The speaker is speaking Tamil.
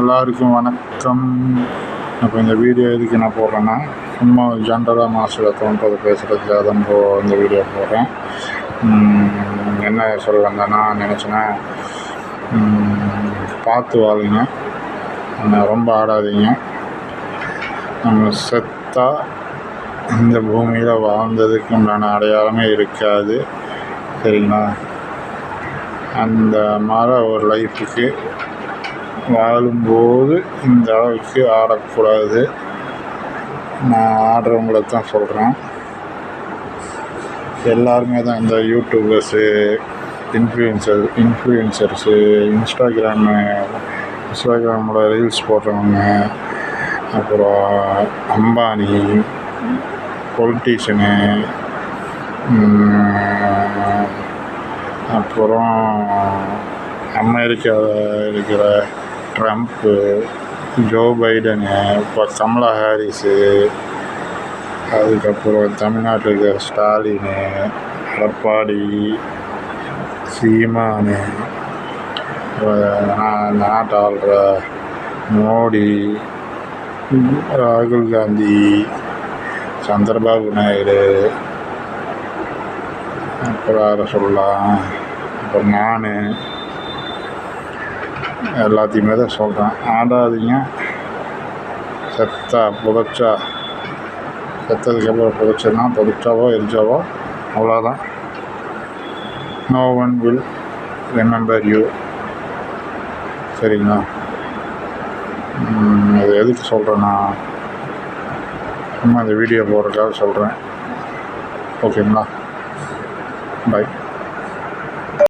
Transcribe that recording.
எல்லாருக்கும் வணக்கம். இப்போ இந்த வீடியோ எதுக்கு நான் போடுறேன்னா சும்மா ஜென்ரலாக மாஸ்டர் தோன்றதை பேசுகிறதுக்காக தான் போ இந்த வீடியோ போடுறேன். என்ன சொல்ல வந்தேன்னா நினச்சேன்னா பார்த்து வாழுங்க. ரொம்ப ஆடாதீங்க. நம்ம செத்தா இந்த பூமியில் வாழ்ந்ததுக்கு உண்டான அடையாளமே இருக்காது. சரிங்களா? அந்த மாதிரி ஒரு லைஃபுக்கு வாழும்போது இந்த அளவுக்கு ஆடக்கூடாது. நான் ஆடுறவங்கள தான் சொல்கிறேன் எல்லாருமே தான் இந்த யூடியூபர்ஸு இன்ஃப்ளூயன்சர் இன்ஃப்ளூயன்சர்ஸு இன்ஸ்டாகிராமு இன்ஸ்டாகிராமில் ரீல்ஸ் போடுறவங்க அப்புறம் அம்பானி பொலிட்டீஷியனு அப்புறம் அமெரிக்காவில் இருக்கிற ட்ரம்ப்பு ஜோ பைடனு இப்போ கமலா ஹாரிஸு அதுக்கப்புறம் தமிழ்நாட்டில் இருக்கிற ஸ்டாலினு எடப்பாடி சீமானு அப்புறம் ஆள்ற மோடி ராகுல் காந்தி சந்திரபாபு நாயுடு அப்புறம் யாரை சொல்லலாம்? அப்புறம் நான். எல்லாத்தையுமே தான் சொல்கிறேன் ஆடாதீங்க. செத்தா புதச்சா செத்ததுக்கப்புறம் புதச்சுன்னா புதைச்சாவோ எரிச்சாவோ அவ்வளோதான் no one will remember you சரிங்களா? அது எதுக்கு சொல்கிறேன்னா சும்மா இந்த வீடியோ போடுறதுக்காக சொல்கிறேன் ஓகேங்களா? பாய்